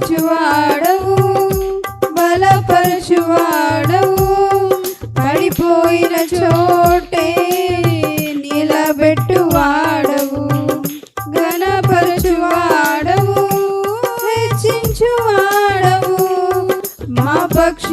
స్థిరపరచువాడవు బలపరచువాడవు. పడిపోయిన చోటే నిలబెట్టువాడవు ఘనపరచువాడవు హెచ్చించువాడవు. మా పక్ష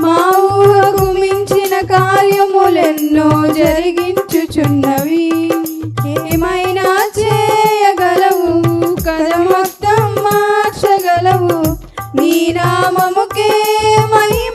మా ఊహకు మించిన కార్యములెన్నో జరిగించుచున్నవి. ఏమైనా చేయగలవు? కథ మొత్తం మార్చగలవు. నీ నామముకే మహిమ